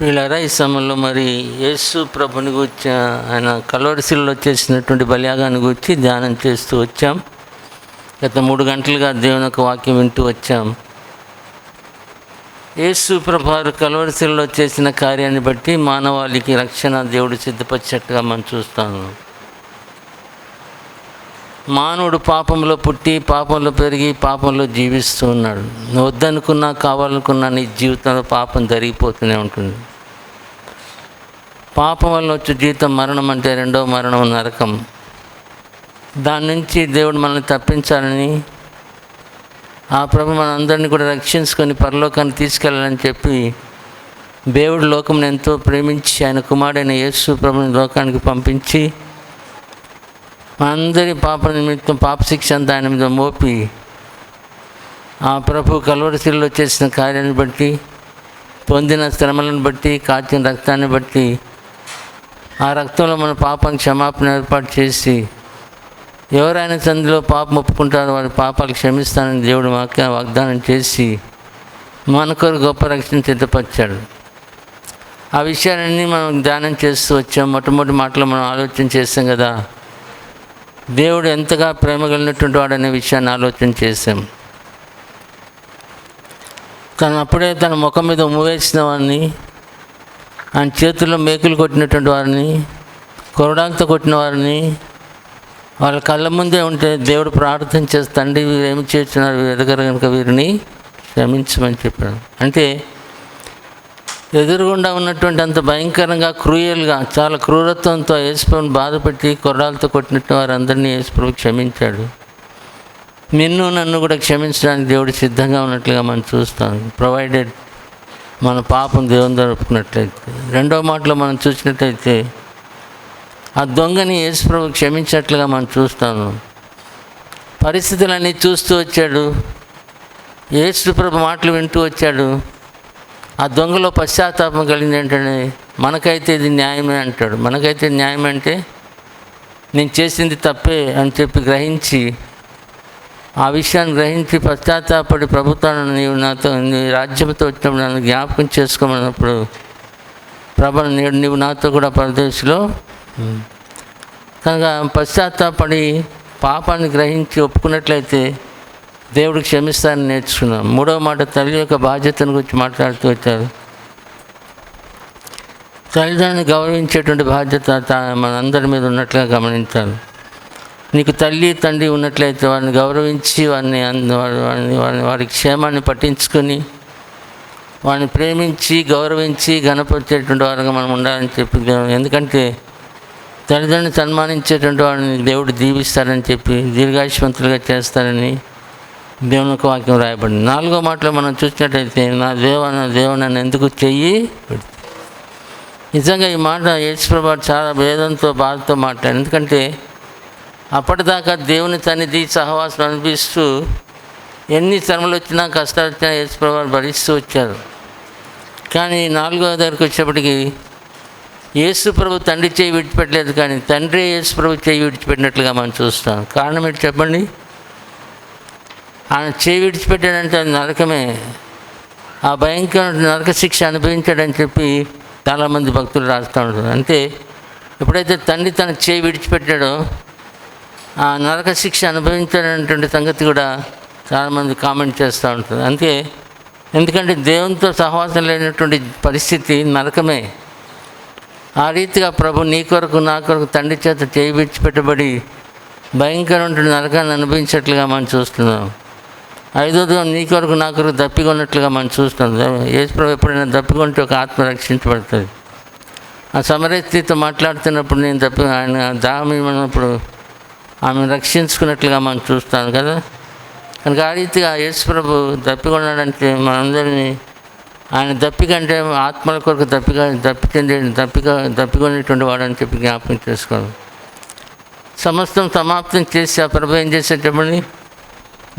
వీళ్ళరా ఈ సమయంలో మరి యేసు ప్రభుని గురించి ఆయన కలవరిశిల్లో చేసినటువంటి బలియాగాన్ని గురించి ధ్యానం చేస్తూ వచ్చాం. గత మూడు గంటలుగా దేవుని యొక్క వాక్యం వింటూ వచ్చాం. యేసు ప్రభారు కలవరిశిల్లో చేసిన కార్యాన్ని బట్టి మానవాళికి రక్షణ దేవుడు సిద్ధపరిచేట్టుగా మనం చూస్తాను మానవుడు పాపంలో పుట్టి పాపంలో పెరిగి పాపంలో జీవిస్తూ ఉన్నాడు. నువ్వు వద్దనుకున్నా కావాలనుకున్నా నీ జీవితంలో పాపం జరిగిపోతూనే ఉంటుంది. పాపం వల్ల వచ్చే జీవితం మరణం అంటే రెండో మరణం నరకం. దాని నుంచి దేవుడు మనల్ని తప్పించాలని ఆ ప్రభు మన అందరినీ కూడా రక్షించుకొని పరలోకాన్ని తీసుకెళ్ళాలని చెప్పి దేవుడు లోకం ఎంతో ప్రేమించి ఆయన కుమారుడైన యేసు ప్రభుని లోకానికి పంపించి మనందరి పాప నిమిత్తం పాప శిక్ష అంతా ఆయన మీద మోపి ఆ ప్రభు కలవరిశిల్లో చేసిన కార్యాన్ని బట్టి పొందిన శ్రమలను బట్టి కాచిన రక్తాన్ని బట్టి ఆ రక్తంలో మన పాపం క్షమాపణ ఏర్పాటు చేసి ఎవరైనా తండ్రిలో పాపం ఒప్పుకుంటారో వారి పాపాలు క్షమిస్తానని దేవుడు వాక్య వాగ్దానం చేసి మన కొరకు గొప్ప రక్షణ సిద్ధపరిచాడు. ఆ విషయాలన్నీ మనం ధ్యానం చేస్తూ వచ్చాం. మొట్టమొదటి మాటలు మనం ఆలోచన చేస్తాం కదా. దేవుడు ఎంతగా ప్రేమ కలిగినటువంటి వాడనే విషయాన్ని ఆలోచన చేశాం. తను అప్పుడే తన ముఖం మీద ఉమ్మవేసిన వాడిని ఆయన చేతుల్లో మేకులు కొట్టినటువంటి వారిని కొరడాలతో కొట్టిన వారిని వాళ్ళ కళ్ళ ముందే ఉంటే దేవుడు ప్రార్థన చేసి తండ్రి వీరు ఏమి చేస్తున్నారు? ఎదగరు కనుక వీరిని క్షమించమని చెప్పాడు. అంటే ఎదురుగుండా ఉన్నటువంటి అంత భయంకరంగా క్రూయల్గా చాలా క్రూరత్వంతో యేసుప్రభుని బాధపెట్టి కొర్రాలతో కొట్టినట్టు వారందరినీ యేసుప్రభు క్షమించాడు. నిన్ను నన్ను కూడా క్షమించడానికి దేవుడు సిద్ధంగా ఉన్నట్లుగా మనం చూస్తాం. ప్రొవైడెడ్ మన పాపం దేవుని జరుపుకున్నట్లయితే రెండో మాటలో మనం చూసినట్లయితే ఆ దొంగని యేసుప్రభు క్షమించినట్లుగా మనం చూస్తాను పరిస్థితులన్నీ చూస్తూ వచ్చాడు. యేసుప్రభు మాటలు వింటూ వచ్చాడు. ఆ దొంగలో పశ్చాత్తాపం కలిగింది ఏంటంటే మనకైతే ఇది న్యాయమే అంటాడు. మనకైతే న్యాయం అంటే నేను చేసింది తప్పే అని చెప్పి గ్రహించి ఆ విషయాన్ని గ్రహించి పశ్చాత్తాపడి ప్రభుత్వాన్ని నీవు నాతో నీ రాజ్యంతో వచ్చినప్పుడు నన్ను జ్ఞాపకం చేసుకోమన్నప్పుడు ప్రభు నేడు నీవు నాతో కూడా పరదేశిలో కనుక పశ్చాత్తాపడి పాపాన్ని గ్రహించి ఒప్పుకున్నట్లయితే దేవుడు క్షమిస్తానని నేర్చుకున్నాం. మూడవ మాట తల్లి యొక్క బాధ్యతను గురించి మాట్లాడుతూ వచ్చారు. తల్లిదండ్రులను గౌరవించేటువంటి బాధ్యత మనందరి మీద ఉన్నట్లుగా గమనించాలి నీకు తల్లి తండ్రి ఉన్నట్లయితే వారిని గౌరవించి వారిని అంద- వారిని వారి క్షేమాన్ని పట్టించుకొని వారిని ప్రేమించి గౌరవించి గణపరిచేటువంటి వారుగా మనం ఉండాలని చెప్పి ఎందుకంటే తల్లిదండ్రుని సన్మానించేటువంటి వారిని దేవుడు దీవిస్తారని చెప్పి దీర్ఘాయుష్మంతులుగా చేస్తారని దేవుని యొక్క వాక్యం రాయబడింది. నాలుగో మాటలో మనం చూసినట్టయితే నా దేవ నా దేవ నన్ను ఎందుకు చెయ్యి? నిజంగా ఈ మాట యేసుప్రభు చాలా భేదంతో బాధతో మాట్లాడు ఎందుకంటే అప్పటిదాకా దేవుని తనిది సహవాసం అనిపిస్తూ ఎన్ని శ్రమలు వచ్చినా కష్టాలు వచ్చినా యేసుప్రభు భరిస్తూ వచ్చారు. కానీ నాలుగో దగ్గరికి వచ్చేప్పటికి యేసు ప్రభు తండ్రి చేయి విడిచిపెట్టలేదు కానీ తండ్రి యేసు ప్రభు చేయి విడిచిపెట్టినట్లుగా మనం చూస్తాం కారణం ఏంటి చెప్పండి? ఆయన చేయి విడిచిపెట్టాడంటే అది నరకమే. ఆ భయంకర నరక శిక్ష అనుభవించాడని చెప్పి చాలామంది భక్తులు రాస్తూ ఉంటారు. అంటే ఎప్పుడైతే తండ్రి తన చేయి విడిచిపెట్టాడో ఆ నరక శిక్ష అనుభవించాడనేటువంటి సంగతి కూడా చాలామంది కామెంట్ చేస్తూ ఉంటుంది అంతే ఎందుకంటే దేవునితో సహవాసం లేనటువంటి పరిస్థితి నరకమే. ఆ రీతిగా ప్రభు నీ కొరకు నా కొరకు తండ్రి చేత చేయించి పెట్టబడి భయంకరమైన నరకాన్ని అనుభవించినట్లుగా మనం చూస్తున్నాం. ఐదోదిగా నీ కొరకు నా కొరకు దప్పికొన్నట్లుగా మనం చూస్తున్నాం. యేసు ప్రభు ఎప్పుడైనా దప్పికొంటే ఒక ఆత్మ రక్షించబడుతుంది. ఆ సమరస్థితితో మాట్లాడుతున్నప్పుడు నేను తప్పి ఆయన దాహమైనప్పుడు ఆమెను రక్షించుకున్నట్లుగా మనం చూస్తాం కదా. కనుక ఆ రీతిగా యేసు ప్రభు దప్పికొన్నాడంటే మనందరినీ ఆయన దప్పిక అంటే ఆత్మల కొరకు దప్పిక దప్పి చెంది దప్పిక దప్పికొనేటువంటి వాడని చెప్పి జ్ఞాపకం చేసుకోవాలి. సమస్తం సమాప్తం చేసి ఆ ప్రభు ఏం చేసేటప్పుడు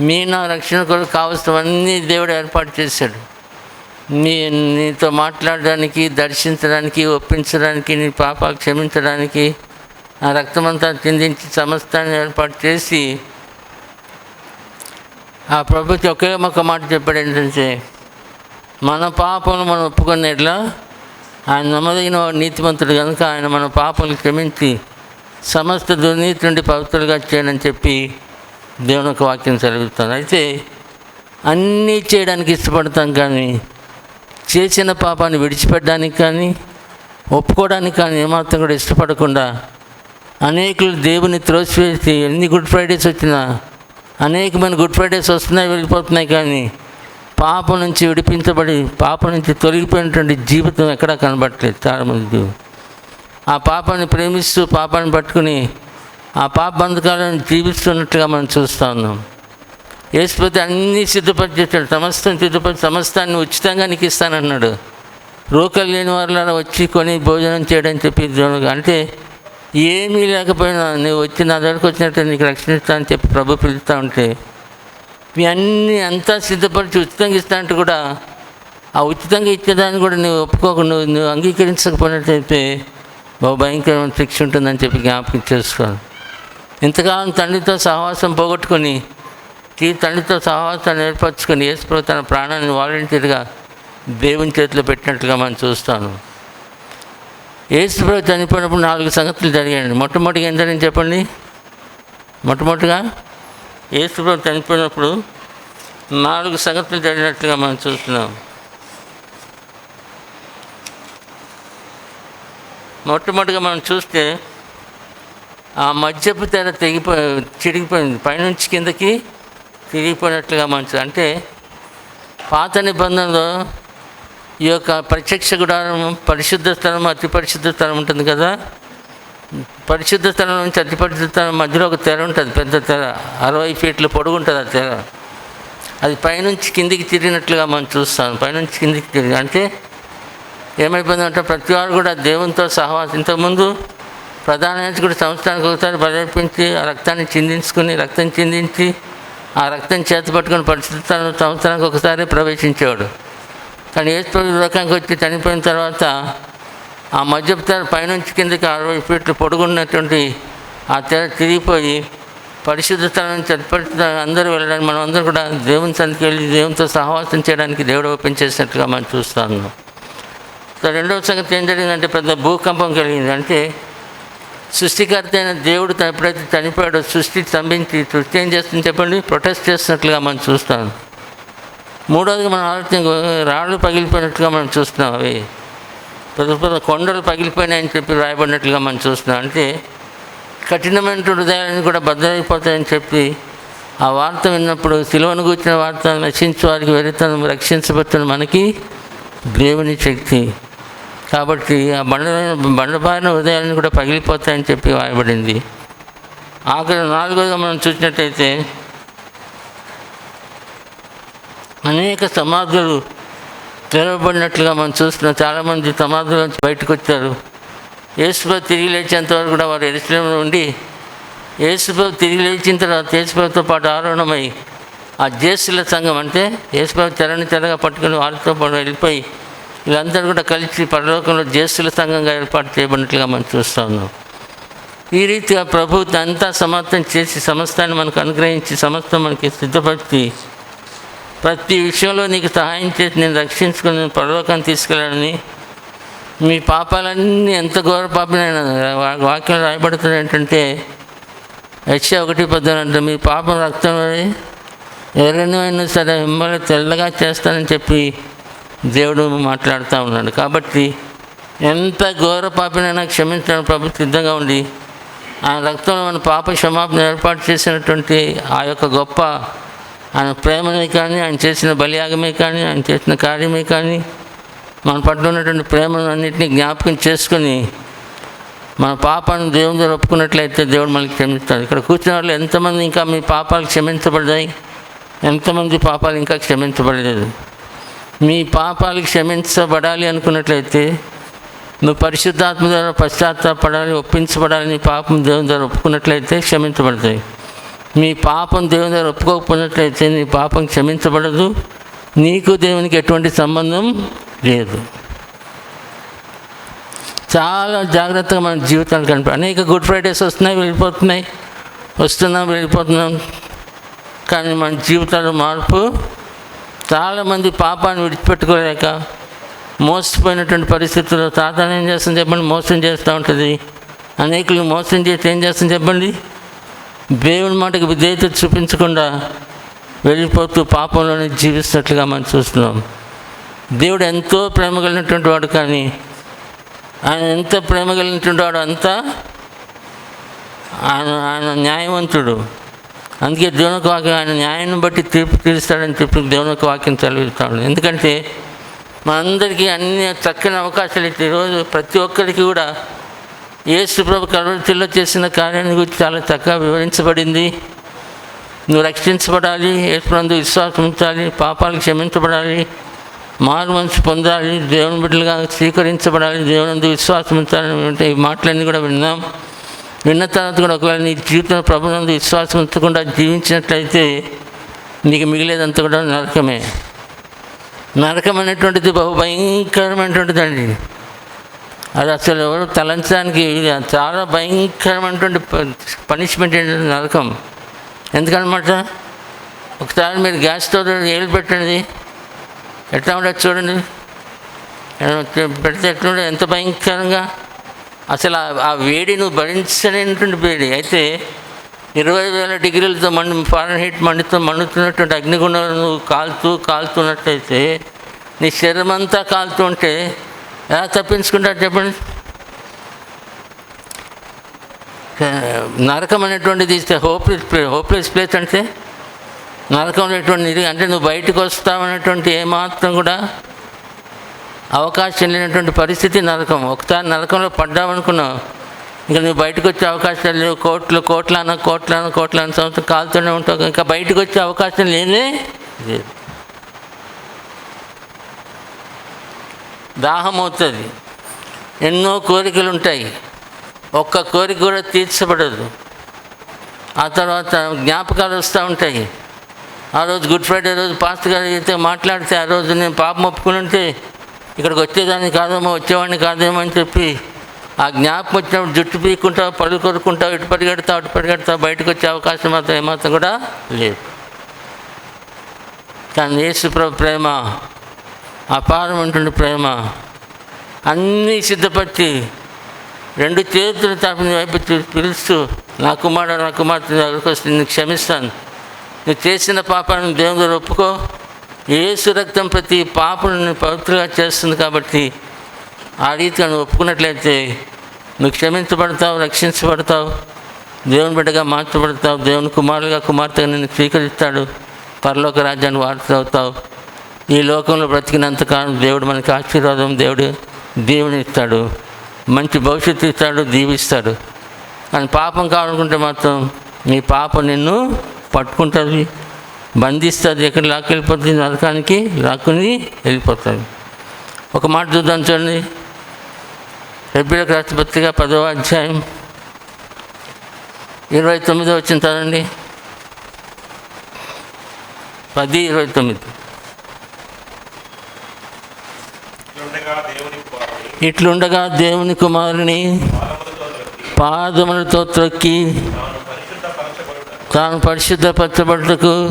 మీ నా రక్షణ కొరకు కావలసినవన్నీ దేవుడు ఏర్పాటు చేశాడు. నీ నీతో మాట్లాడడానికి దర్శించడానికి ఒప్పించడానికి నీ పాప క్షమించడానికి ఆ రక్తమంతా చిందించి సమస్తాన్ని ఏర్పాటు చేసి ఆ ప్రభుత్వం ఒకే ఒక మాట చెప్పాడు ఏంటంటే మన పాపం మనం ఒప్పుకునేట్లా ఆయన నమ్మదగిన వాడు నీతిమంతుడు కనుక ఆయన మన పాపలు క్షమించి సమస్త దుర్నీతి నుండి పవిత్రులుగా చేయనని చెప్పి దేవుని ఒక వాక్యం జరుగుతుంది అయితే అన్నీ చేయడానికి ఇష్టపడతాం కానీ చేసిన పాపాన్ని విడిచిపెట్టడానికి కానీ ఒప్పుకోవడానికి కానీ ఏమాత్రం కూడా ఇష్టపడకుండా అనేకులు దేవుని త్రోసివేసి ఎన్ని గుడ్ ఫ్రైడేస్ వచ్చినా అనేకమైన గుడ్ ఫ్రైడేస్ వస్తున్నాయి వెళ్ళిపోతున్నాయి కానీ పాపం నుంచి విడిపించబడి పాపం నుంచి తొలగిపోయినటువంటి జీవితం ఎక్కడా కనబడట్లేదు చాలామంది ఆ పాపాన్ని ప్రేమిస్తూ పాపాన్ని పట్టుకుని ఆ పాప బంధకాలను జీవిస్తున్నట్టుగా మనం చూస్తూ ఉన్నాం. యేసుపతి అన్నీ సిద్ధపరిచేస్తాడు సమస్తం సిద్ధపరి సమస్తాన్ని ఉచితంగా నీకు ఇస్తానన్నాడు. రోకలు లేని వారిలో వచ్చి కొని భోజనం చేయడం చెప్పి అంటే ఏమీ లేకపోయినా నువ్వు వచ్చి నా దగ్గరకు వచ్చినట్టు నీకు రక్షిస్తానని చెప్పి ప్రభు పిలుస్తూ ఉంటే మీ అన్నీ అంతా సిద్ధపరిచి ఉచితంగా ఇస్తా అంటే కూడా ఆ ఉచితంగా ఇచ్చేదాన్ని కూడా నువ్వు ఒప్పుకోకుండా నువ్వు నువ్వు అంగీకరించకపోయినట్లయితే బహు భయంకరమైన శిక్ష ఉంటుందని చెప్పి జ్ఞాపకం చేసుకోవాలి. ఇంతకాలం తండ్రితో సహవాసం పోగొట్టుకొని ఈ తండ్రితో సహవాసాన్ని ఏర్పరచుకొని యేసుప్రభు తన ప్రాణాన్ని వాలంటీర్గా దేవుని చేతిలో పెట్టినట్లుగా మనం చూస్తాను. ఏసుప్రభు చనిపోయినప్పుడు నాలుగు సంగతులు జరిగాయండి. మొట్టమొదటిగా ఏం జరిగింది చెప్పండి? మొట్టమొదటిగా ఏసుప్రభు చనిపోయినప్పుడు నాలుగు సంగతులు జరిగినట్లుగా మనం చూస్తున్నాం. మొట్టమొదటిగా మనం చూస్తే ఆ మద్యపు తెర తెగిపో చిరిగిపోయింది. పైనుంచి కిందకి తిరిగిపోయినట్లుగా మంచిది అంటే పాత నిబంధనలో ఈ యొక్క ప్రత్యక్ష గుడారం పరిశుద్ధ స్థలం అతి పరిశుద్ధ స్థలం ఉంటుంది కదా? పరిశుద్ధ స్థలం నుంచి అతి పరిశుద్ధ స్థలం మధ్యలో ఒక తెర ఉంటుంది పెద్ద తెర. అరవై ఫీట్లు పొడుగు ఉంటుంది ఆ తెర. అది పైనుంచి కిందికి తిరిగినట్లుగా మనం చూస్తాం. పైనుంచి కిందికి తిరిగి అంటే ఏమైపోయిందంటే ప్రతి వారు కూడా దేవునితో సహవాసం. ఇంతకుముందు ప్రధాన యాజకుడు సంవత్సరానికి ఒకసారి బలర్పించి ఆ రక్తాన్ని చిందించుకుని రక్తం చిందించి ఆ రక్తం చేత పట్టుకుని పరిశుద్ధతను సంవత్సరానికి ఒకసారి ప్రవేశించేవాడు. కానీ ఏసుప్రభు లోకానికి వచ్చి చనిపోయిన తర్వాత ఆ మధ్య తెర పైనుంచి కిందకి అరవై ఫీట్లు పొడుగున్నటువంటి ఆ తెర తిరిగిపోయి పరిశుద్ధ స్థలం అందరూ వెళ్ళడానికి మనం అందరూ కూడా దేవుని సంతికి వెళ్ళి దేవునితో సహవాసం చేయడానికి దేవుడు ఓపెన్ చేసినట్టుగా మనం చూస్తాను సో రెండవ సంగతి ఏం జరిగిందంటే పెద్ద భూకంపం కలిగింది. అంటే సృష్టికర్త అయిన దేవుడు ఎప్పుడైతే చనిపోయాడో సృష్టి స్తంభించి సృష్టి ఏం చేస్తుంది చెప్పండి? ప్రొటెస్ట్ చేస్తున్నట్లుగా మనం చూస్తాను మూడవది మనం ఆలోచన రాళ్ళు పగిలిపోయినట్టుగా మనం చూస్తున్నాం అవి. పెద్ద పెద్ద కొండలు పగిలిపోయినాయని చెప్పి రాయబడినట్లుగా మనం చూస్తున్నాం. అంటే కఠినమైన హృదయాలను కూడా భద్రైపోతాయని చెప్పి ఆ వార్త విన్నప్పుడు సిలువను కూర్చిన వార్త నశించు వారికి వెరితనం రక్షించబడుతున్న మనకి దేవుని శక్తి. కాబట్టి ఆ బండ బండబారిన హృదయాలను కూడా పగిలిపోతాయని చెప్పి వాయబడింది ఆఖరి నాలుగోగా మనం చూసినట్టయితే అనేక సమాధులు తెరవబడినట్లుగా మనం చూస్తున్నాం. చాలామంది సమాధుల నుంచి బయటకు వచ్చారు యేసుప్రభు తిరిగి లేచేంత వరకు కూడా వారు ఎరుసలంలో ఉండి యేసుప్రభు తిరిగి లేచిన తర్వాత యేసుప్రభుతో పాటు ఆరోహణమై ఆ జేసుల సంఘం అంటే యేసుప్రభు తెరని తెరగా పట్టుకుని వారితో పాటు వెళ్ళిపోయి వీళ్ళందరూ కూడా కలిసి పరలోకంలో జ్యేష్ఠుల సంఘంగా ఏర్పాటు చేయబడినట్లుగా మనం చూస్తూ ఉన్నాం. ఈ రీతిగా ప్రభు అంతా సమాప్తం చేసి సమస్తాన్ని మనకు అనుగ్రహించి సమస్తం మనకి సిద్ధపరిచి ప్రతి విషయంలో నీకు సహాయం చేసి నేను రక్షించుకుని నేను పరలోకాన్ని తీసుకెళ్ళాడని మీ పాపాలన్నీ ఎంత ఘోర పాపనైనా వాక్యం రాయబడుతుంది ఏంటంటే యక్ష ఒకటి పద్దెనంటే మీ పాపం రక్తం ఎవరైనా సరే మిమ్మల్ని తెల్లగా చేస్తానని చెప్పి దేవుడు మాట్లాడుతూ ఉన్నాడు. కాబట్టి ఎంత ఘోర పాపినైనా క్షమించడానికి ప్రభు సిద్ధంగా ఉండి ఆ రక్తంలో మన పాప క్షమాపణ ఏర్పాటు చేసినటువంటి ఆ యొక్క గొప్ప ఆయన ప్రేమనే కానీ ఆయన చేసిన బలియాగమే కానీ ఆయన చేసిన కార్యమే కానీ మన పట్ల ఉన్నటువంటి ప్రేమను అన్నింటినీ జ్ఞాపకం చేసుకొని మన పాపాన్ని దేవుని దగ్గర ఒప్పుకున్నట్లయితే దేవుడు మనకి క్షమిస్తాడు. ఇక్కడ కూర్చున్న వాళ్ళు ఎంతమంది ఇంకా మీ పాపాలు క్షమించబడ్డాయి? ఎంతమంది పాపాలు ఇంకా క్షమించబడలేదు? మీ పాపాలు క్షమించబడాలి అనుకున్నట్లయితే నువ్వు పరిశుద్ధాత్మ ద్వారా పశ్చాత్తాపడాలి ఒప్పించబడాలి నీ పాపం దేవుని ద్వారా ఒప్పుకున్నట్లయితే క్షమించబడతాయి. మీ పాపం దేవుని దగ్గర ఒప్పుకోకపోయినట్లయితే నీ పాపం క్షమించబడదు. నీకు దేవునికి ఎటువంటి సంబంధం లేదు. చాలా జాగ్రత్తగా మన జీవితాలు కనిపి అనేక గుడ్ ఫ్రైడేస్ వస్తున్నాయి వెళ్ళిపోతున్నాయి. వస్తున్నాం వెళ్ళిపోతున్నాం. కానీ మన జీవితాల్లో మార్పు చాలామంది పాపాన్ని విడిచిపెట్టుకోలేక మోసపోయినటువంటి పరిస్థితుల్లో సాధారణ ఏం చేస్తుంది చెప్పండి మోసం చేస్తూ ఉంటుంది. అనేకులు మోసం చేసి ఏం చేస్తుంది చెప్పండి? దేవుని మాటకి విధేయత చూపించకుండా వెళ్ళిపోతూ పాపంలోనే జీవిస్తున్నట్లుగా మనం చూస్తున్నాం. దేవుడు ఎంతో ప్రేమ కలిగినటువంటి వాడు కానీ ఆయన ఎంత ప్రేమ కలిగినటువంటి వాడు అంతా ఆయన ఆయన న్యాయవంతుడు. అందుకే దేవునికి వాక్యం ఆయన న్యాయాన్ని బట్టి తీర్పు తీరుస్తాడని చెప్పి దేవునికి వాక్యం చదివిస్తాడు ఎందుకంటే మనందరికీ అన్ని చక్కని అవకాశాలు ఇచ్చే ఈరోజు ప్రతి ఒక్కరికి కూడా యేసుప్రభు ప్రభు చేసిన కార్యాన్ని గురించి చాలా చక్కగా వివరించబడింది. నువ్వు రక్షించబడాలి యేసుప్రందు విశ్వాసం ఉంచాలి పాపాలు క్షమించబడాలి మారు మనసు పొందాలి దేవుని బిడ్డలుగా స్వీకరించబడాలి దేవునందు విశ్వాసం ఉంచాలని అంటే ఈ మాటలన్నీ కూడా విన్నాం. విన్న తర్వాత కూడా ఒకవేళ నీ జీవితంలో ప్రభునందు విశ్వాసం ఉంచకుండా జీవించినట్లయితే నీకు మిగిలేదంతా కూడా నరకమే. నరకం అనేటువంటిది బహు భయంకరమైనటువంటిది అండి అది అసలు ఎవరు తలంచడానికి చాలా భయంకరమైనటువంటి పనిష్మెంట్ ఏంటంటే నరకం. ఎందుకనమాట ఒకసారి మీరు గ్యాస్ స్టవ్ ఏళ్ళు పెట్టండి. ఎట్లా ఉండదు చూడండి. పెడితే ఎట్లుండే ఎంత భయంకరంగా. అసలు ఆ- వేడి నువ్వు భరించలేనటువంటి వేడి. అయితే ఇరవై వేల డిగ్రీలతో మండు ఫారెన్ హీట్ మండుతో మండుతున్నటువంటి అగ్నిగుండాలు నువ్వు కాలుతూ కాలుతున్నట్లయితే నీ శరీరం అంతా కాలుతూ ఉంటే ఎలా తప్పించుకుంటాడు చెప్పండి. నరకం అనేటువంటిది ఇస్తే హోప్లెస్ ప్లే హోప్లెస్ ప్లేస్ అంటే నరకం అనేటువంటి ఇది అంటే నువ్వు బయటకు వస్తావు అనేటువంటి ఏమాత్రం కూడా అవకాశం లేనటువంటి పరిస్థితి నరకం. ఒకసారి నరకంలో పడ్డావనుకున్నావు ఇంకా నువ్వు బయటకు వచ్చే అవకాశాలు లేవు. కోట్లు కోట్లన కోట్లన కోట్లన సంవత్సరం కాలుతూనే ఉంటావు. ఇంకా బయటకు వచ్చే అవకాశం లేనే లేదు. దాహం అవుతుంది ఎన్నో కోరికలు ఉంటాయి ఒక్క కోరిక కూడా తీర్చబడదు. ఆ తర్వాత జ్ఞాపకాలు వస్తూ ఉంటాయి. ఆ రోజు గుడ్ ఫ్రైడే రోజు పాస్టర్ గారు అయితే మాట్లాడితే ఆ రోజు నేను పాపం ఒప్పుకుని ఉంటే ఇక్కడికి వచ్చేదాన్ని కాదేమో వచ్చేవాడిని కాదేమో అని చెప్పి ఆ జ్ఞాపకం వచ్చినప్పుడు జుట్టు పీక్కుంటావు పళ్ళు కొరుక్కుంటావు ఇటు పరిగెడతావు అటు పరిగెడతావు బయటకు వచ్చే అవకాశం మాత్రం ఏమాత్రం కూడా లేదు. కానీ యేసు ప్రభు ప్రేమ అపారమైనటువంటి ప్రేమ. అన్నీ సిద్ధపరిచి రెండు చేతులు తాపిన వైపు పిలుస్తూ నా కుమారుడు నా కుమార్తె దగ్గరకు వస్తే క్షమిస్తాను. నువ్వు చేసిన పాపాలను దేవుని గారు ఒప్పుకో. ఏసు రక్తం ప్రతి పాపను పవిత్రగా చేస్తుంది కాబట్టి ఆ రీతిగా నువ్వు ఒప్పుకున్నట్లయితే నువ్వు క్షమించబడతావు రక్షించబడతావు దేవుని బిడ్డగా మార్చబడతావు దేవుని కుమారులుగా కుమార్తెగా నిన్ను స్వీకరిస్తాడు పరలోక రాజ్యాన్ని వారసుడు అవుతావు ఈ లోకంలో బ్రతికినంతకాలం దేవుడు మనకి ఆశీర్వాదం దేవుడు దేవుని ఇస్తాడు. మంచి భవిష్యత్తు ఇస్తాడు దీవిస్తాడు. కానీ పాపం కావాలనుకుంటే మాత్రం నీ పాపం నిన్ను పట్టుకుంటుంది బంధిస్తుంది ఎక్కడ లాక్కెళ్ళిపోతుంది నరకానికి లాక్కుని వెళ్ళిపోతుంది. ఒక మాట చూద్దాం చూడండి. హెబ్రిలకు రాష్ట్రపతిగా పదవ అధ్యాయం ఇరవై తొమ్మిదో వచ్చిన పది ఇరవై తొమ్మిది ఇట్లుండగా దేవుని కుమారుని ఇట్లుండగా దేవుని కుమారుని పాదములతో త్రొక్కి తాను పరిశుద్ధపరచబడుటకు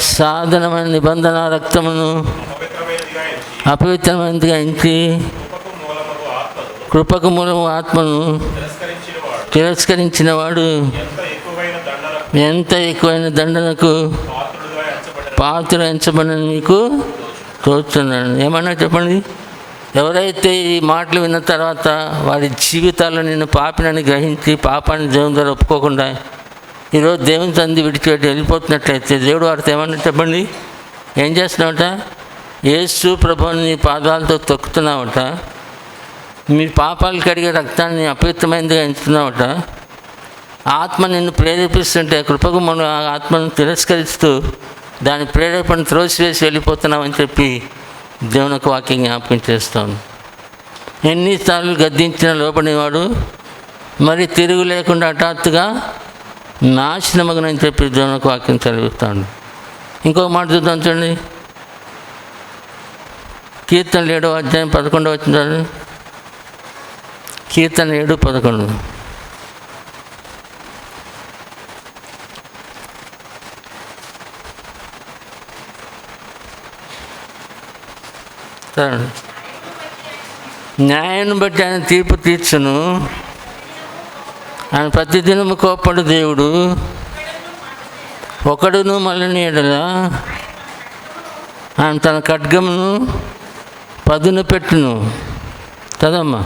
సాధనమైన నిబంధన రక్తమును అపవిత్రమైనదిగా ఇంటి కృపకు ఆత్మను మూలము ఆత్మను తిరస్కరించిన వాడు ఎంత ఎక్కువైన దండనకు పాత్ర ఎంచబడిన మీకు తోచున్నాను. ఏమన్నా చెప్పండి? ఎవరైతే ఈ మాటలు విన్న తర్వాత వారి జీవితాల్లో నేను పాపినని గ్రహించి పాపాన్ని దేవుని ద్వారా ఒప్పుకోకుండా ఈరోజు దేవుని తంది విడిచిపెట్టి వెళ్ళిపోతున్నట్లయితే దేవుడు వారితో ఏమన్నా చెప్పండి ఏం చేస్తున్నావట? ఏసు ప్రభుని నీ పాదాలతో తొక్కుతున్నావట. మీ పాపాలు కడిగే రక్తాన్ని అపవిత్రమైనదిగా ఎంచుతున్నావట. ఆత్మ నిన్ను ప్రేరేపిస్తుంటే కృపకు మనం ఆ ఆత్మను తిరస్కరిస్తూ దాని ప్రేరేపణ త్రోసివేసి వెళ్ళిపోతున్నామని చెప్పి దేవునికి వాక్యం జ్ఞాపకం చేస్తాను ఎన్నిసార్లు గద్దించిన లోపడినవాడు మరి తిరుగు లేకుండా హఠాత్తుగా నాశనమగనని చెప్పి దేవునికి వాక్యం చదివిస్తాడు. ఇంకో మాట చూద్దాం చూడండి. కీర్తన ఏడో అధ్యాయం పదకొండవ వచ్చింది కీర్తన ఏడు పదకొండు. చూడండి. న్యాయాన్ని బట్టి ఆయన తీర్పు తీర్చును. ఆయన ప్రతిదినము కోప్పడు దేవుడు. ఒకడును మళ్ళీ ఎడలా. ఆయన తన ఖడ్గమును పదును పెట్టును. కదమ్మా?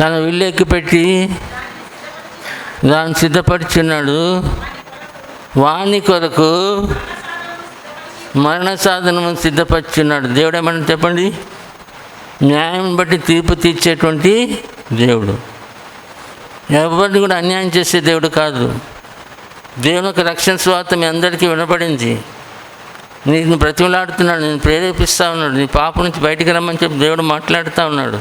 తన విల్లెక్కి పెట్టి దాన్ని సిద్ధపరిచున్నాడు. వాణి కొరకు మరణ సాధనము సిద్ధపరిచున్నాడు. దేవుడు ఏమన్నా చెప్పండి? న్యాయం బట్టి తీర్పు తీర్చేటువంటి దేవుడు. ఎవరిని కూడా అన్యాయం చేసే దేవుడు కాదు. దేవుని యొక్క రక్షణ స్వాత మీ అందరికీ వినపడింది. నేను బ్రతిమలాడుతున్నాడు నేను ప్రేరేపిస్తూ ఉన్నాడు నీ పాప నుంచి బయటికి రమ్మని చెప్పి దేవుడు మాట్లాడుతూ ఉన్నాడు.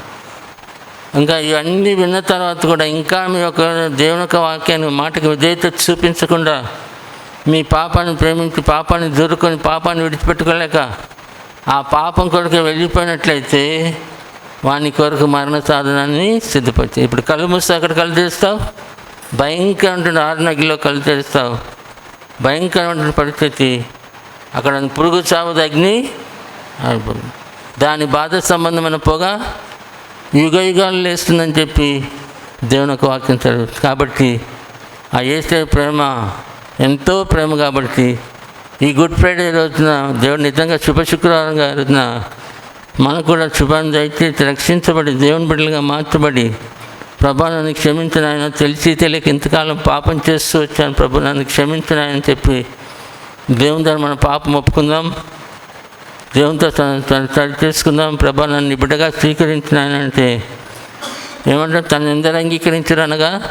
ఇంకా ఇవన్నీ విన్న తర్వాత కూడా ఇంకా మీ యొక్క దేవుని యొక్క వాక్యాన్ని మాటకి విధేయత చూపించకుండా మీ పాపాన్ని ప్రేమించి పాపాన్ని దొరుకుని పాపాన్ని విడిచిపెట్టుకోలేక ఆ పాపం కొరకు వెళ్ళిపోయినట్లయితే వాని కొరకు మరణ సాధనాన్ని సిద్ధపరిచి. ఇప్పుడు కళ్ళు మూస్తే అక్కడ కళ్ళు తెరుస్తావు? భయంకరమైన ఆరునగిలో కళ్ళు తెరుస్తావు. భయంకరమైన పరిస్థితి. అక్కడ పురుగు చావు అగ్ని. దాని బాధ సంబంధమైన పొగ యుగ యుగాలు లేస్తుందని చెప్పి దేవుని యొక్క వాక్యం చదువు కాబట్టి ఆ ఏసే ప్రేమ ఎంతో ప్రేమ కాబట్టి ఈ గుడ్ ఫ్రైడే రోజున దేవుడు నిజంగా శుభ శుక్రవారంగా రోజున మనకు కూడా శుభాన్ని దయచేసి రక్షించబడి దేవుని బిడ్డలుగా మార్చబడి ప్రభా నన్ను క్షమించిన ఆయన తెలిసి తెలియక ఇంతకాలం పాపం చేస్తూ వచ్చాను ప్రభు నన్ను క్షమించిన ఆయన చెప్పి దేవుని ద్వారా మన పాపం ఒప్పుకుందాం. దేవునితో సరి చేసుకుందాం. ప్రభా నన్ను బిడ్డగా స్వీకరించిన ఆయన అంటే ఏమంటే తను ఎందరు అంగీకరించారు అనగా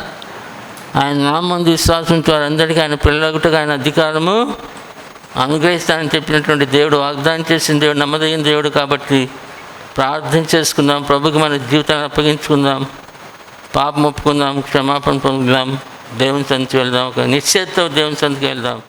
ఆయన నామందు ఉంటే వారందరికీ ఆయన పిల్లలకుటగా ఆయన అధికారము అనుగ్రహిస్తానని చెప్పినటువంటి దేవుడు వాగ్దానం చేసిన దేవుడు నమ్మదగిన దేవుడు కాబట్టి ప్రార్థన చేసుకుందాం ప్రభుకి మన జీవితాన్ని అప్పగించుకుందాం పాపం ఒప్పుకుందాం క్షమాపణ పొందుదాం దేవుని సంతికి వెళ్దాం ఒక నిశ్చయతో దేవుని సంతికి వెళ్దాం.